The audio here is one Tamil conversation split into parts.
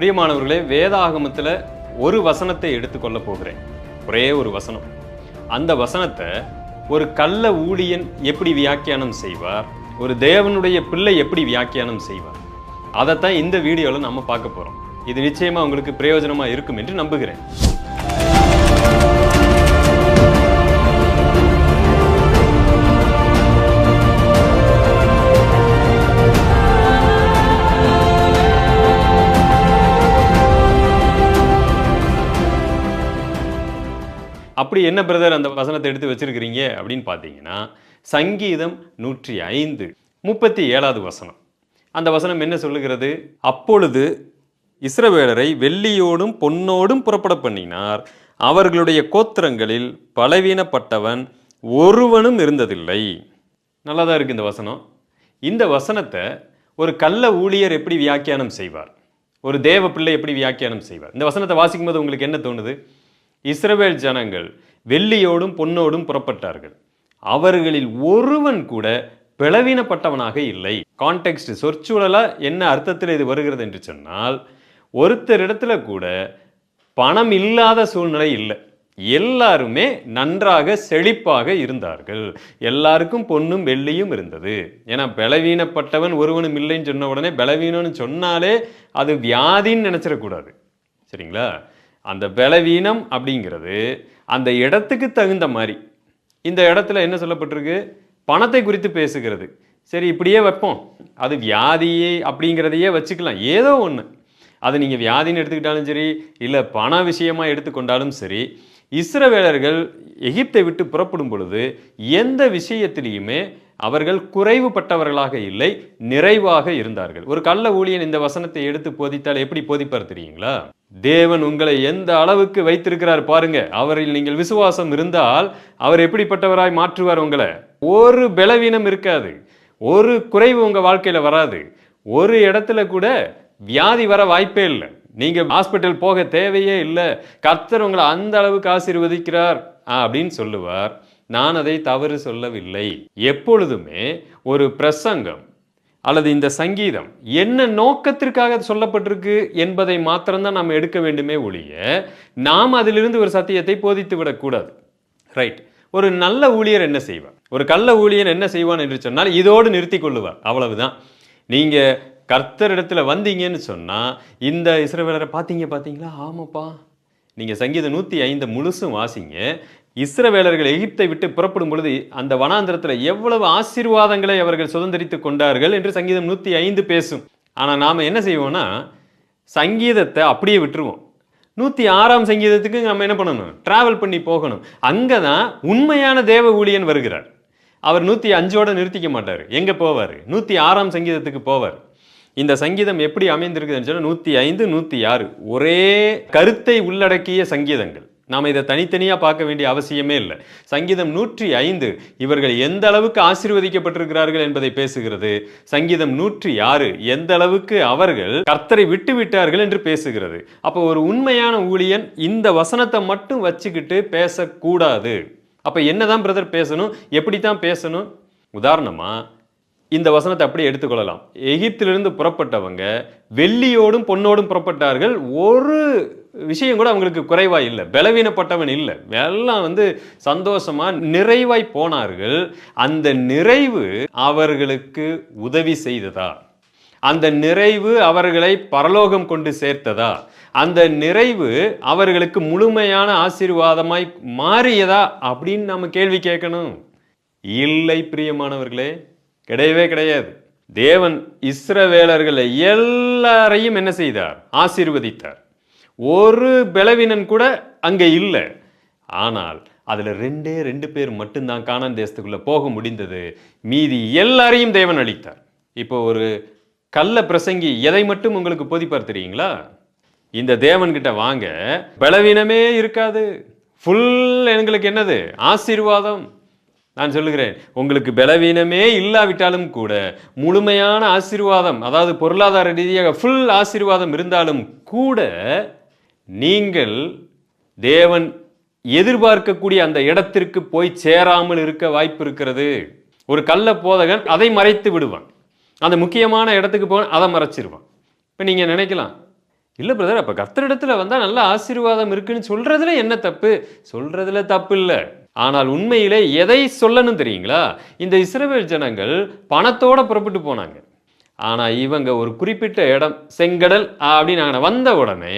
பிரியமானவர்களே வேதாகமத்தில் ஒரு வசனத்தை எடுத்துக்கொள்ள போகிறேன். ஒரே ஒரு வசனம். அந்த வசனத்தை ஒரு கள்ள ஊழியன் எப்படி வியாக்கியானம் செய்வார்? ஒரு தேவனுடைய பிள்ளை எப்படி வியாக்கியானம் செய்வார்? அதைத்தான் இந்த வீடியோவில் நம்ம பார்க்க போகிறோம் இது நிச்சயமாக உங்களுக்கு பிரயோஜனமாக இருக்கும் என்று நம்புகிறேன். அப்படி என்ன பிரதர் அந்த வசனத்தை எடுத்து வச்சிருக்கிறீங்க அப்படின்னு பார்த்தீங்கன்னா சங்கீதம் நூற்றி ஐந்து முப்பத்தி ஏழாவது வசனம். அந்த வசனம் என்ன சொல்லுகிறது? அப்பொழுது இஸ்ரவேலரை வெள்ளியோடும் பொன்னோடும் புறப்பட பண்ணினார். அவர்களுடைய கோத்திரங்களில் பலவீனப்பட்டவன் ஒருவனும் இருந்ததில்லை. நல்லா தான் இருக்கு இந்த வசனம். இந்த வசனத்தை ஒரு கள்ள ஊழியர் எப்படி வியாக்கியானம் செய்வார்? ஒரு தேவ பிள்ளை எப்படி வியாக்கியானம் செய்வார்? இந்த வசனத்தை வாசிக்கும் போது உங்களுக்கு என்ன தோணுது? இஸ்ரவேல் ஜனங்கள் வெள்ளியோடும் பொன்னோடும் புறப்பட்டார்கள். அவர்களில் ஒருவன் கூட பிளவினப்பட்டவனாக இல்லை. கான்டெக்ஸ்ட் சொற்சூழலாக என்ன அர்த்தத்தில் இது வருகிறது என்று சொன்னால் ஒருத்தரிடத்துல கூட பணம் இல்லாத சூழ்நிலை இல்லை. எல்லாருமே நன்றாக செழிப்பாக இருந்தார்கள். எல்லாருக்கும் பொன்னும் வெள்ளியும் இருந்தது. ஏன்னா பலவீனப்பட்டவன் ஒருவனும் இல்லைன்னு சொன்ன உடனே பலவீனம்னு சொன்னாலே அது வியாதின்னு நினச்சிடக்கூடாது. சரிங்களா? அந்த பலவீனம் அப்படிங்கிறது அந்த இடத்துக்கு தகுந்த மாதிரி. இந்த இடத்துல என்ன சொல்லப்பட்டிருக்கு? பணத்தை குறித்து பேசுகிறது. சரி இப்படியே வைப்போம். அது வியாதியே அப்படிங்கிறதையே வச்சுக்கலாம். ஏதோ ஒன்று அது நீங்கள் வியாதின்னு எடுத்துக்கிட்டாலும் சரி இல்லை பண விஷயமாக எடுத்துக்கொண்டாலும் சரி இஸ்ரவேலர்கள் எகிப்தை விட்டு புறப்படும் பொழுது எந்த விஷயத்திலையுமே அவர்கள் குறைவுபட்டவர்களாக இல்லை நிறைவாக இருந்தார்கள். ஒரு கள்ள ஊழியன் இந்த வசனத்தை எடுத்து போதித்தால் எப்படி போதிப்பார் தெரியுங்களா? தேவன் உங்களை எந்த அளவுக்கு வைத்திருக்கிறார் பாருங்க. அவரில் நீங்கள் விசுவாசம் இருந்தால் அவர் எப்படிப்பட்டவராய் மாற்றுவார் உங்களை? ஒரு பலவீனம் இருக்காது. ஒரு குறைவு உங்கள் வாழ்க்கையில் வராது. ஒரு இடத்துல கூட வியாதி வர வாய்ப்பே இல்லை. நீங்கள் ஹாஸ்பிட்டல் போக தேவையே இல்லை. கர்த்தர் உங்களை அந்த அளவுக்கு ஆசீர்வதிக்கிறார் ஆ, அப்படின்னு சொல்லுவார். நான் அதை தவறு சொல்லவில்லை. எப்பொழுதுமே ஒரு பிரசங்கம் அல்லது இந்த சங்கீதம் என்ன நோக்கத்திற்காக சொல்லப்பட்டிருக்கு என்பதை மாத்திரம்தான் நாம் எடுக்க வேண்டுமே ஒழிய நாம் அதிலிருந்து ஒரு சத்தியத்தை போதித்து விடக்கூடாது. ரைட் ஒரு நல்ல ஊழியர் என்ன செய்வார்? ஒரு கள்ள ஊழியர் என்ன செய்வான் என்று சொன்னால் இதோடு நிறுத்தி கொள்ளுவார். அவ்வளவுதான். நீங்க கர்த்தரிடத்தில் வந்தீங்கன்னு சொன்னால் இந்த இஸ்ரவேலரை பார்த்தீங்க பார்த்தீங்களா? ஆமாப்பா. நீங்கள் சங்கீதம் நூற்றி ஐந்து முழுசும் வாசிங்க. இஸ்ரவேலர்கள் எகிப்தை விட்டு புறப்படும் பொழுது அந்த வனாந்திரத்தில் எவ்வளவு ஆசீர்வாதங்களை அவர்கள் சுதந்திரித்து கொண்டார்கள் என்று சங்கீதம் நூற்றி ஐந்து பேசும். ஆனால் நாம் என்ன செய்வோம்னா சங்கீதத்தை அப்படியே விட்டுருவோம். நூற்றி ஆறாம் சங்கீதத்துக்கு நம்ம என்ன பண்ணணும்? ட்ராவல் பண்ணி போகணும். அங்கே தான் உண்மையான தேவ ஊழியன் வருகிறார். அவர் நூற்றி அஞ்சோடு நிறுத்திக்க மாட்டார். எங்கே போவார்? நூற்றி ஆறாம் சங்கீதத்துக்கு போவார். இந்த சங்கீதம் எப்படி அமைந்திருக்குதுன்னு சொன்னால் நூற்றி ஐந்து நூற்றி ஆறு. ஒரே கருத்தை உள்ளடக்கிய சங்கீதங்கள். நாம் இதை தனித்தனியாக பார்க்க வேண்டிய அவசியமே இல்லை. சங்கீதம் நூற்றி ஐந்து இவர்கள் எந்த அளவுக்கு ஆசீர்வதிக்கப்பட்டிருக்கிறார்கள் என்பதை பேசுகிறது. சங்கீதம் நூற்றி ஆறு எந்த அளவுக்கு அவர்கள் கர்த்தரை விட்டு விட்டார்கள் என்று பேசுகிறது. அப்போ ஒரு உண்மையான ஊழியன் இந்த வசனத்தை மட்டும் வச்சுக்கிட்டு பேசக்கூடாது. அப்போ என்னதான் பிரதர் பேசணும்? எப்படி தான் பேசணும்? உதாரணமாக இந்த வசனத்தை அப்படியே எடுத்துக்கொள்ளலாம். எகிப்திலிருந்து புறப்பட்டவங்க வெள்ளியோடும் பொன்னோடும் புறப்பட்டார்கள். ஒரு விஷயம் கூட அவங்களுக்கு குறைவாக இல்லை. பலவீனப்பட்டவன் இல்லை. எல்லாம் வந்து சந்தோஷமாக நிறைவாய் போனார்கள். அந்த நிறைவு அவர்களுக்கு உதவி செய்ததா? அந்த நிறைவு அவர்களை பரலோகம் கொண்டு சேர்த்ததா? அந்த நிறைவு அவர்களுக்கு முழுமையான ஆசீர்வாதமாய் மாறியதா? அப்படின்னு நம்ம கேள்வி கேட்கணும். இல்லை பிரியமானவர்களே கிடையவே கிடையாது. தேவன் இஸ்ரவேலர்களை எல்லாரையும் என்ன செய்தார்? ஆசீர்வதித்தார். ஒரு பலவீனன் கூட அங்கே இல்லை. ஆனால் அதில் ரெண்டே ரெண்டு பேர் மட்டும்தான் கானான் தேசத்துக்குள்ளே போக முடிந்தது. மீதி எல்லாரையும் தேவன் அளித்தார் இப்போ ஒரு கள்ள பிரசங்கி எதை மட்டும் உங்களுக்கு போதிப்பார் தெரியுங்களா? இந்த தேவன்கிட்ட வாங்க பலவீனமே இருக்காது. ஃபுல் எங்களுக்கு என்னது? ஆசீர்வாதம். நான் சொல்லுகிறேன் உங்களுக்கு பலவீனமே இல்லாவிட்டாலும் கூட முழுமையான ஆசீர்வாதம் அதாவது பொருளாதார ரீதியாக ஃபுல் ஆசீர்வாதம் இருந்தாலும் கூட நீங்கள் தேவன் எதிர்பார்க்கக்கூடிய அந்த இடத்திற்கு போய் சேராமல் இருக்க வாய்ப்பு இருக்கிறது. ஒரு கள்ள போதகன் அதை மறைத்து விடுவான். அந்த முக்கியமான இடத்துக்கு போக அதை மறைச்சிருவான். இப்போ நீங்கள் நினைக்கலாம் இல்லை பிரதர் அப்போ கத்தரிடத்தில் வந்தால் நல்ல ஆசீர்வாதம் இருக்குன்னு சொல்கிறதுல என்ன தப்பு? சொல்கிறதுல தப்பு இல்லை. ஆனால் உண்மையிலே எதை சொல்லணும் தெரியுங்களா? இந்த இஸ்ரவேல் ஜனங்கள் பணத்தோடு புறப்பட்டு போனாங்க. ஆனால் இவங்க ஒரு குறிப்பிட்ட இடம் செங்கடல் அப்படின்னு நாங்கள் வந்த உடனே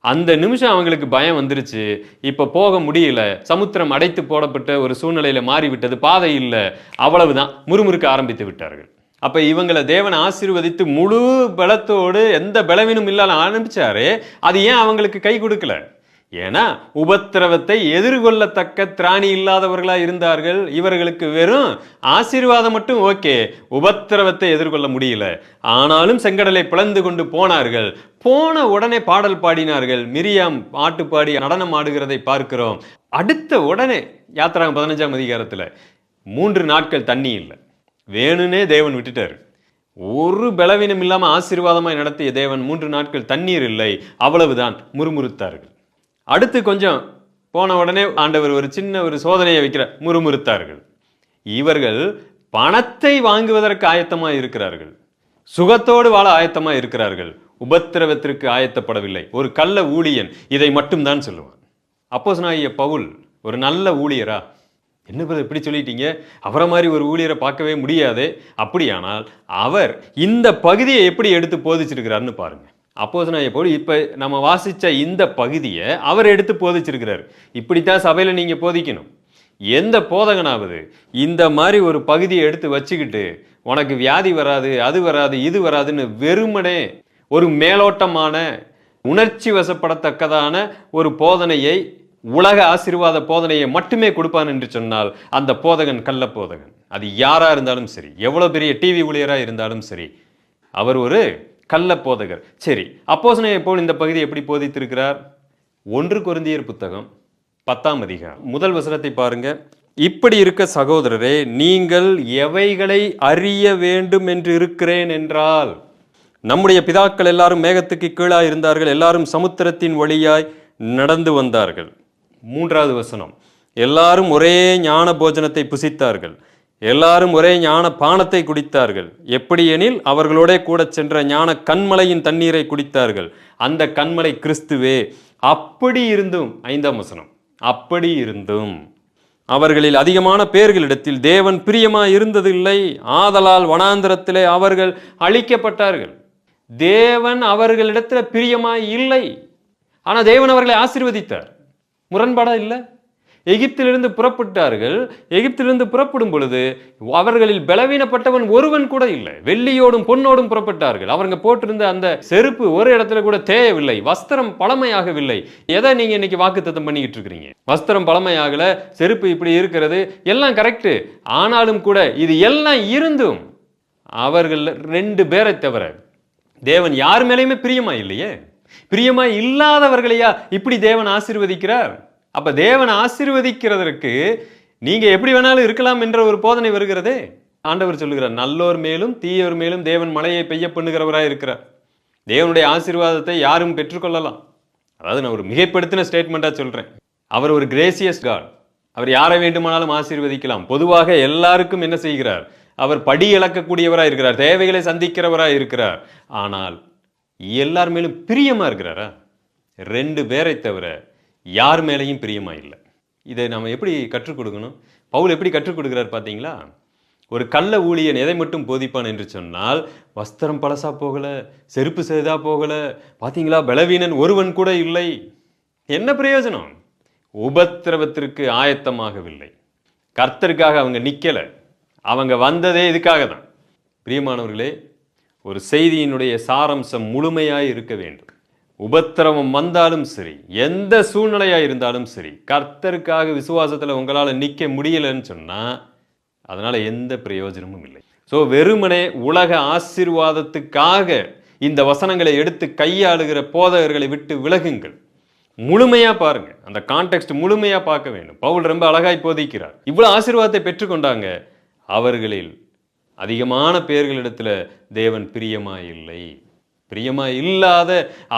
அந்த நிமிஷம் அவங்களுக்கு பயம் வந்துருச்சு. இப்போ போக முடியல. சமுத்திரம் அடைத்து போடப்பட்ட ஒரு சூழ்நிலையில் மாறிவிட்டது. பாதை இல்லை. அவ்வளவுதான். முறுமுறுக்க ஆரம்பித்து விட்டார்கள். அப்போ இவங்களை தேவன் ஆசீர்வதித்து முழு பலத்தோடு எந்த பலவீனம் இல்லாத ஆரம்பிச்சாரு அது ஏன் அவங்களுக்கு கை கொடுக்கல? ஏன்னா உபத்திரவத்தை எதிர்கொள்ளத்தக்க திராணி இல்லாதவர்களாக இருந்தார்கள். இவர்களுக்கு வெறும் ஆசீர்வாதம் மட்டும் ஓகே. உபத்திரவத்தை எதிர்கொள்ள முடியல. ஆனாலும் செங்கடலை பிளந்து கொண்டு போனார்கள். போன உடனே பாடல் பாடினார்கள். மிரியாம் பாட்டு பாடி நடனம் ஆடுகிறதை பார்க்கிறோம். அடுத்த உடனே யாத்திராங்க பதினஞ்சாம் அதிகாரத்தில் மூன்று நாட்கள் தண்ணி இல்லை. வேணும்னே தேவன் விட்டுட்டார். ஒரு பலவீனம் இல்லாமல் ஆசீர்வாதமாய் நடத்திய தேவன் மூன்று நாட்கள் தண்ணீர் இல்லை. அவ்வளவுதான். முறுமுறுத்தார்கள். அடுத்து கொஞ்சம் போன உடனே ஆண்டவர் ஒரு சின்ன ஒரு சோதனையை வைக்கிற முறுமுறுத்தார்கள். இவர்கள் பணத்தை வாங்குவதற்கு ஆயத்தமாக இருக்கிறார்கள். சுகத்தோடு வாழ ஆயத்தமாக இருக்கிறார்கள். உபத்திரவத்திற்கு ஆயத்தப்படவில்லை. ஒரு கள்ள ஊழியன் இதை மட்டும்தான் சொல்லுவான். அப்போஸ் பவுல் ஒரு நல்ல ஊழியரா? என்ன பிரதர் இப்படி சொல்லிட்டீங்க? அவரை மாதிரி ஒரு ஊழியரை பார்க்கவே முடியாது. அப்படியானால் அவர் இந்த பகுதியை எப்படி எடுத்து போதிச்சிருக்கிறாருன்னு பாருங்கள் அப்போது நான் எப்போது இப்போ நம்ம வாசித்த இந்த பகுதியை அவர் எடுத்து போதிச்சிருக்கிறார். இப்படித்தான் சபையில் நீங்கள் போதிக்கணும். எந்த போதகனாவது இந்த மாதிரி ஒரு பகுதியை எடுத்து வச்சுக்கிட்டு உனக்கு வியாதி வராது அது வராது இது வராதுன்னு வெறுமனே ஒரு மேலோட்டமான உணர்ச்சி வசப்படத்தக்கதான ஒரு போதனையை உலக ஆசீர்வாத போதனையை மட்டுமே கொடுப்பான் என்று சொன்னால் அந்த போதகன் கள்ள போதகன். அது யாராக இருந்தாலும் சரி எவ்வளோ பெரிய டிவி ஊழியராக இருந்தாலும் சரி அவர் ஒரு கள்ள போதகர். சரி அப்போசனை போல் இந்த பகுதி எப்படி போதித்திருக்கிறார்? ஒன்று குருந்தியர் புத்தகம் பத்தாம் அதிகாரம். முதல் வசனத்தை பாருங்க. இப்படி இருக்க சகோதரரே நீங்கள் எவைகளை அறிய வேண்டும் என்று இருக்கிறேன் என்றால் நம்முடைய பிதாக்கள் எல்லாரும் மேகத்துக்கு கீழாய் இருந்தார்கள் எல்லாரும் சமுத்திரத்தின் வழியாய் நடந்து வந்தார்கள். மூன்றாவது வசனம். எல்லாரும் ஒரே ஞான போஜனத்தை புசித்தார்கள். எல்லாரும் ஒரே ஞான பானத்தை குடித்தார்கள். எப்படி எனில் அவர்களோட கூட சென்ற ஞான கண்மலையின் தண்ணீரை குடித்தார்கள். அந்த கண்மலை கிறிஸ்துவே அப்படி இருந்தும் ஐந்தாம் வசனம் அப்படி இருந்தும் அவர்களில் அதிகமான பேர்களிடத்தில் தேவன் பிரியமாய் இருந்ததில்லை. ஆதலால் வனாந்திரத்திலே அவர்கள் அழிக்கப்பட்டார்கள். தேவன் அவர்களிடத்தில் பிரியமாய் இல்லை. ஆனால் தேவன் அவர்களை ஆசீர்வதித்தார். முரண்பாடா இல்லை? எகிப்திலிருந்து புறப்பட்டார்கள். எகிப்திலிருந்து புறப்படும் பொழுது அவர்களில் பலவீனப்பட்டவன் ஒருவன் கூட இல்லை. வெள்ளியோடும் பொன்னோடும் புறப்பட்டார்கள். அவங்க போட்டிருந்த அந்த செருப்பு ஒரு இடத்துல கூட தேயவில்லை. வஸ்திரம் பழமையாகவில்லை. எதை நீங்க இன்னைக்கு வாக்குத்தத்தம் பண்ணிக்கிட்டு இருக்கிறீங்க வஸ்திரம் பழமையாகல செருப்பு இப்படி இருக்கிறது எல்லாம் கரெக்ட் ஆனாலும் கூட இது எல்லாம் இருந்தும் அவர்கள் ரெண்டு பேரை தவிர தேவன் யார் மேலேயுமே பிரியமா இல்லையே? பிரியமா இல்லாதவர்களையா இப்படி தேவன் ஆசீர்வதிக்கிறார்? அப்போ தேவன் ஆசீர்வதிக்கிறதற்கு நீங்கள் எப்படி வேணாலும் இருக்கலாம் என்ற ஒரு போதனை வருகிறதே. ஆண்டவர் சொல்லுகிறார் நல்லோர் மேலும் தீயோர் மேலும் தேவன் மழையை பெய்ய பண்ணுகிறவராக இருக்கிறார். தேவனுடைய ஆசீர்வாதத்தை யாரும் பெற்றுக்கொள்ளலாம். அதாவது நான் ஒரு மிகைப்படுத்தின ஸ்டேட்மெண்ட்டாக சொல்கிறேன் அவர் ஒரு கிரேசியஸ் காட் அவர் யாரை வேண்டுமானாலும் ஆசீர்வதிக்கலாம். பொதுவாக எல்லாருக்கும் என்ன செய்கிறார்? அவர் படி இழக்கக்கூடியவராக இருக்கிறார். தேவைகளை சந்திக்கிறவராக இருக்கிறார். ஆனால் எல்லார் மேலும் பிரியமாக இருக்கிறாரா? ரெண்டு பேரை தவிர யார் மேலேயும் பிரியமா இல்லை. இதை நம்ம எப்படி கற்றுக் கொடுக்கணும்? பவுல் எப்படி கற்றுக் கொடுக்குறாரு பார்த்தீங்களா? ஒரு கள்ள ஊழியன் எதை மட்டும் போதிப்பான் என்று சொன்னால் வஸ்திரம் பழசா போகலை செருப்பு செய்தா போகலை பார்த்தீங்களா? பலவீனன் ஒருவன் கூட இல்லை. என்ன பிரயோஜனம்? உபத்திரவத்திற்கு ஆயத்தமாகவில்லை. கர்த்தருக்காக அவங்க நிற்கலை அவங்க வந்ததே இதுக்காக தான் பிரியமானவர்களே ஒரு செய்தியினுடைய சாரம்சம் முழுமையாக இருக்க வேண்டும். உபத்திரவம் வந்தாலும் சரி எந்த சூழ்நிலையாக இருந்தாலும் சரி கர்த்தருக்காக விசுவாசத்தில் உங்களால் நிற்க முடியலன்னு சொன்னால் அதனால் எந்த பிரயோஜனமும் இல்லை. ஸோ வெறுமனே உலக ஆசீர்வாதத்துக்காக இந்த வசனங்களை எடுத்து கையாளுகிற போதகர்களை விட்டு விலகுங்கள். முழுமையாக பாருங்கள் அந்த கான்டெக்ட் முழுமையாக பார்க்க வேண்டும். பவுல் ரொம்ப அழகாய் போதிக்கிறார். இவ்வளோ ஆசீர்வாதத்தை பெற்றுக்கொண்டாங்க. அவர்களில் அதிகமான பேர்களிடத்தில் தேவன் பிரியமாக இல்லை பிரியமா இல்லாத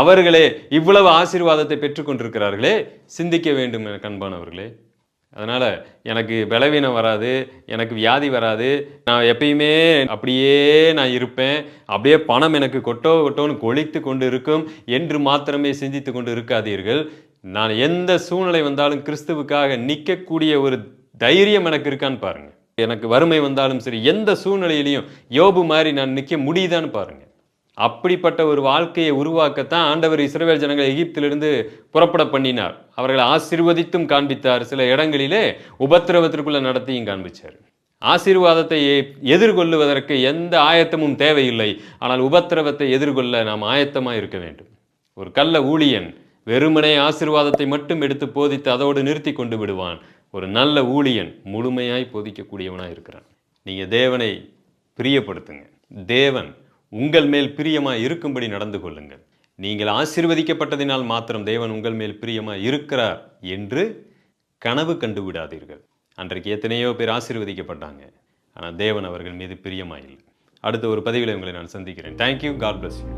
அவர்களே இவ்வளவு ஆசீர்வாதத்தை பெற்றுக்கொண்டிருக்கிறார்களே சிந்திக்க வேண்டும் என கண்பானவர்களே. அதனால் எனக்கு பலவீனம் வராது எனக்கு வியாதி வராது நான் எப்பயுமே அப்படியே நான் இருப்பேன் அப்படியே பணம் எனக்கு கொட்டோ கொட்டோன்னு கொளித்து கொண்டு இருக்கும் என்று மாத்திரமே சிந்தித்து கொண்டு இருக்காதீர்கள். நான் எந்த சூழ்நிலை வந்தாலும் கிறிஸ்துவுக்காக நிற்கக்கூடிய ஒரு தைரியம் எனக்கு இருக்கான்னு பாருங்கள் எனக்கு வறுமை வந்தாலும் சரி எந்த சூழ்நிலையிலையும் யோபு மாதிரி நான் நிற்க முடியுதான்னு பாருங்கள் அப்படிப்பட்ட ஒரு வாழ்க்கையை உருவாக்கத்தான் ஆண்டவர் இஸ்ரேல் ஜனங்களை எகிப்திலிருந்து புறப்பட பண்ணினார். அவர்களை ஆசிர்வதித்தும் காண்பித்தார். சில இடங்களிலே உபத்திரவத்திற்குள்ள நடத்தியும் காண்பிச்சார். ஆசீர்வாதத்தை எதிர்கொள்ளுவதற்கு எந்த ஆயத்தமும் தேவையில்லை. ஆனால் உபத்திரவத்தை எதிர்கொள்ள நாம் ஆயத்தமாக இருக்க வேண்டும். ஒரு கள்ள ஊழியன் வெறுமனே ஆசீர்வாதத்தை மட்டும் எடுத்து போதித்து அதோடு நிறுத்தி கொண்டு விடுவான். ஒரு நல்ல ஊழியன் முழுமையாய் போதிக்கக்கூடியவனாக இருக்கிறான். நீங்கள் தேவனை பிரியப்படுத்துங்க. தேவன் உங்கள் மேல் பிரியமாக இருக்கும்படி நடந்து கொள்ளுங்கள். நீங்கள் ஆசிர்வதிக்கப்பட்டதினால் மாத்திரம் தேவன் உங்கள் மேல் பிரியமாக இருக்கிறார் என்று கனவு கண்டு விடாதீர்கள். அன்றைக்கு எத்தனையோ பேர் ஆசீர்வதிக்கப்பட்டாங்க. ஆனால் தேவன் அவர்கள் மீது பிரியமாயில்லை அடுத்த ஒரு பதிவில் உங்களை நான் சந்திக்கிறேன். Thank you God bless you